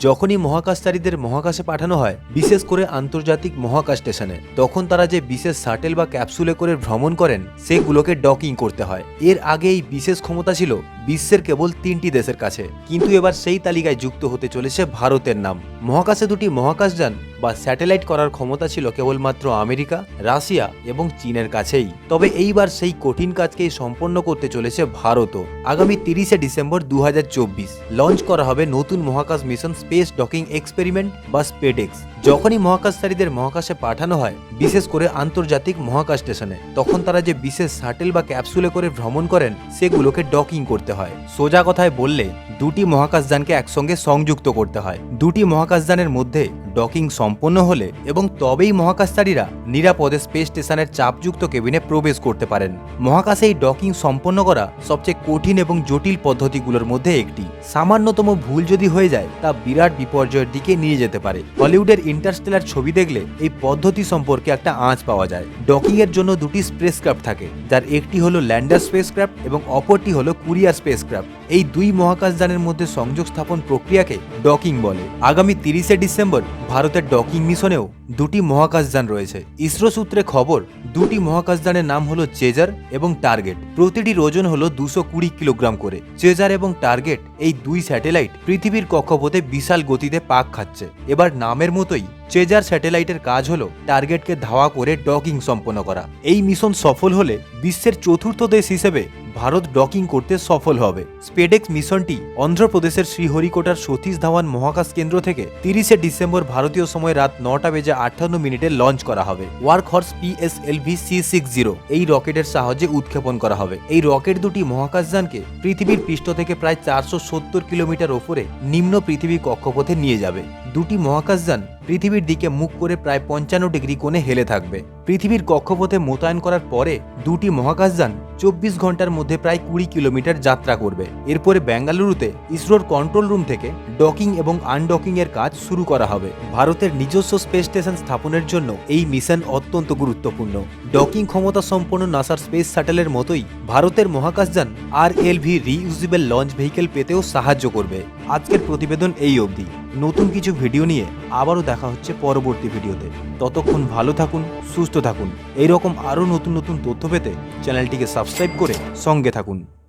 যখনই মহাকাশচারীদের মহাকাশে পাঠানো হয়, বিশেষ করে আন্তর্জাতিক মহাকাশ স্টেশনে তখন তারা যে বিশেষ শাটেল বা ক্যাপসুলে করে ভ্রমণ করেন, সেগুলোকে ডকিং করতে হয়। এর আগে এই বিশেষ ক্ষমতা ছিল বিশ্বের কেবল তিনটি দেশের কাছে। কিন্তু এবার সেই তালিকায় যুক্ত হতে চলেছে ভারতের নাম। মহাকাশে দুটি মহাকাশযান বা স্যাটেলাইট করার ক্ষমতা ছিল কেবলমাত্র আমেরিকা, রাশিয়া এবং চীনের কাছেই। তবে এইবার সেই কঠিন কাজকেই সম্পন্ন করতে চলেছে ভারতও। আগামী তিরিশে ডিসেম্বর দু হাজার চব্বিশ, লঞ্চ করা হবে নতুন মহাকাশ মিশন স্পেস ডকিং এক্সপেরিমেন্ট বা স্পেডেক্স যখনই মহাকাশচারীদের মহাকাশে পাঠানো হয়, বিশেষ করে আন্তর্জাতিক মহাকাশ স্টেশনে, তখন তারা যে বিশেষ শাটেল বা ক্যাপসুলে করে ভ্রমণ করেন, সেগুলোকে ডকিং করতে হয়। সোজা কথায় বললে, দুটি মহাকাশযানকে একসঙ্গে সংযুক্ত করতে হয়। দুটি মহাকাশযানের মধ্যে ডকিং সম্পন্ন হলে এবং তবেই মহাকাশচারীরা নিরাপদে স্পেস স্টেশনের চাপযুক্ত কেবিনে প্রবেশ করতে পারেন। মহাকাশে এই ডকিং সম্পন্ন করা সবচেয়ে কঠিন এবং জটিল পদ্ধতিগুলোর মধ্যে একটি। সামান্যতম ভুল যদি হয়ে যায়, তা বিরাট বিপর্যয়ের দিকে নিয়ে যেতে পারে। হলিউডের ইন্টারস্টেলার ছবি দেখলে এই পদ্ধতি সম্পর্কে একটা আঁচ পাওয়া যায়। ডকিং এর জন্য দুটি স্পেসক্রাফট থাকে, যার একটি হলো ল্যান্ডার স্পেসক্রাফট এবং অপরটি হলো কুরিয়ার স্পেসক্রাফট এই দুই মহাকাশযানের মধ্যে সংযোগ স্থাপন প্রক্রিয়াকে ডকিং বলে। আগামী তিরিশে ডিসেম্বর ভারতের ডকিং মিশনেও দুটি মহাকাশযান রয়েছে। ইসরো সূত্রে খবর, দুটি মহাকাশযানের নাম হলো চেজার এবং টার্গেট। প্রতিটির ওজন হলো দুশো কুড়ি কিলোগ্রাম করে। চেজার এবং টার্গেট এই দুই স্যাটেলাইট পৃথিবীর কক্ষপথে বিশাল গতিতে পাক খাচ্ছে। এবার নামের মতোই চেজার স্যাটেলাইটের কাজ হলো টার্গেটকে ধাওয়া করে ডকিং সম্পন্ন করা। এই মিশন সফল হলে বিশ্বের চতুর্থ দেশ হিসেবে ভারত ডকিং করতে সফল হবে। স্পেডেক্স মিশনটি অন্ধ্রপ্রদেশের শ্রীহরিকোটার সতীশ ধাওয়ান মহাকাশ কেন্দ্র থেকে তিরিশে ডিসেম্বর ভারতীয় সময় রাত নটা বেজে আটান্ন মিনিটে লঞ্চ করা হবে। Workhorse PSLV C six zero এই রকেটের সাহায্যে উৎক্ষেপণ করা হবে। এই রকেট দুটি মহাকাশযানকে পৃথিবীর পৃষ্ঠ থেকে প্রায় চারশো সত্তর কিলোমিটার ওপরে নিম্ন পৃথিবী কক্ষপথে নিয়ে যাবে। দুটি মহাকাশযান পৃথিবীর দিকে মুখ করে প্রায় পঞ্চান্ন ডিগ্রি কোণে হেলে থাকবে। পৃথিবীর কক্ষপথে মোতায়েন করার পরে দুটি মহাকাশযান চব্বিশ ঘণ্টার মধ্যে প্রায় কুড়ি কিলোমিটার যাত্রা করবে। এরপরে বেঙ্গালুরুতে ইসরোর কন্ট্রোল রুম থেকে ডকিং এবং আনডকিং এর কাজ শুরু করা হবে। ভারতের নিজস্ব স্পেস স্টেশন স্থাপনের জন্য এই মিশন অত্যন্ত গুরুত্বপূর্ণ। ডকিং ক্ষমতা সম্পন্ন নাসার স্পেস স্যাটেলের মতোই ভারতের মহাকাশযান R L V reusable launch vehicle পেতেও সাহায্য করবে। আজকের প্রতিবেদন এই অবধি। নতুন কিছু ভিডিও নিয়ে আবারও দেখা হচ্ছে পরবর্তী ভিডিওতে। ততক্ষণ ভালো থাকুন, সুস্থ থাকুন। এইরকম আরও নতুন নতুন তথ্য পেতে চ্যানেলটিকে সাবস্ক্রাইব করে সঙ্গে থাকুন।